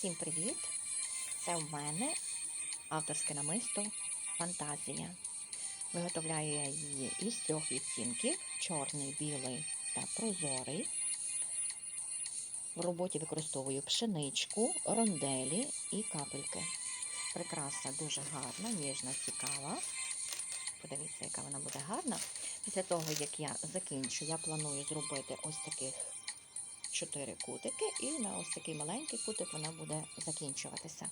Всім привіт! Це в мене авторське намисто Фантазія. Виготовляю я її із трьох відтінків: чорний, білий та прозорий. В роботі використовую пшеничку, ронделі і капельки. Прикраса дуже гарна, ніжна, цікава. Подивіться, яка вона буде гарна. Після того, як я закінчу, я планую зробити ось таких чотири кутики, і на ось такий маленький кутик вона буде закінчуватися.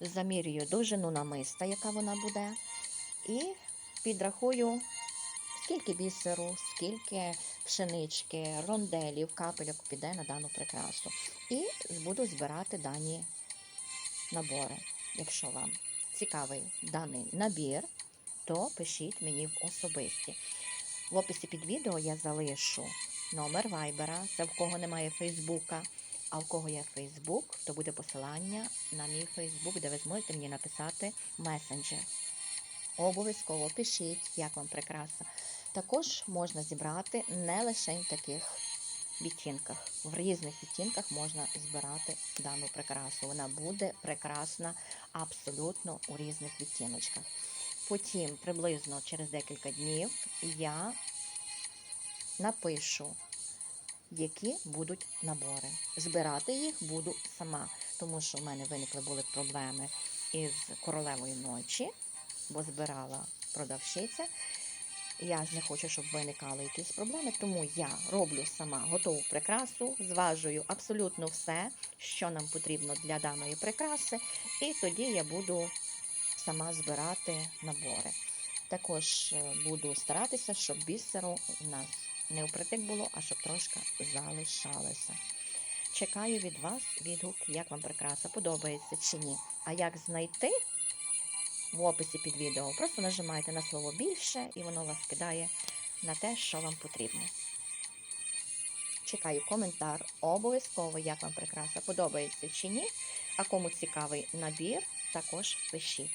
Замірюю довжину намиста, яка вона буде, і підрахую, скільки бісеру, скільки пшенички, ронделів, капельок піде на дану прикрасу. І буду збирати дані набори. Якщо вам цікавий даний набір, то пишіть мені в особисті. В описі під відео я залишу номер вайбера. Це в кого немає Фейсбука. А в кого є Фейсбук, то буде посилання на мій Фейсбук, де ви зможете мені написати месенджер. Обов'язково пишіть, як вам прикраса. Також можна зібрати не лише в таких відтінках. В різних відтінках можна збирати дану прикрасу. Вона буде прекрасна абсолютно у різних відтіночках. Потім, приблизно через декілька днів, я напишу, які будуть набори. Збирати їх буду сама, тому що в мене виникли були проблеми із королевої ночі, бо збирала продавщиця. Я ж не хочу, щоб виникали якісь проблеми, тому я роблю сама готову прикрасу, зважую абсолютно все, що нам потрібно для даної прикраси, і тоді я буду сама збирати набори. Також е, буду старатися, щоб бісеру у нас не впритик було, а щоб трошки залишалося. Чекаю від вас відгук, як вам прикраса подобається чи ні. А як знайти в описі під відео, просто нажимайте на слово більше і воно вас кидає на те, що вам потрібно. Чекаю коментар, обов'язково, як вам прикраса подобається чи ні. А кому цікавий набір, також пишіть.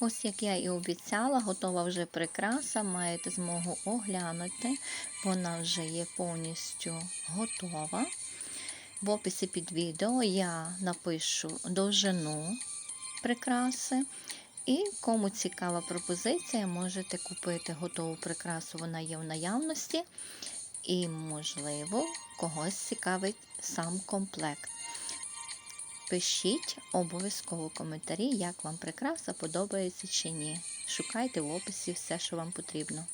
Ось як я і обіцяла, готова вже прикраса, маєте змогу оглянути. Вона вже є повністю готова. В описі під відео я напишу довжину прикраси. І кому цікава пропозиція, можете купити готову прикрасу, вона є в наявності. І, можливо, когось цікавить сам комплект. Пишіть обов'язково коментарі, як вам прикраса подобається чи ні. Шукайте в описі все, що вам потрібно.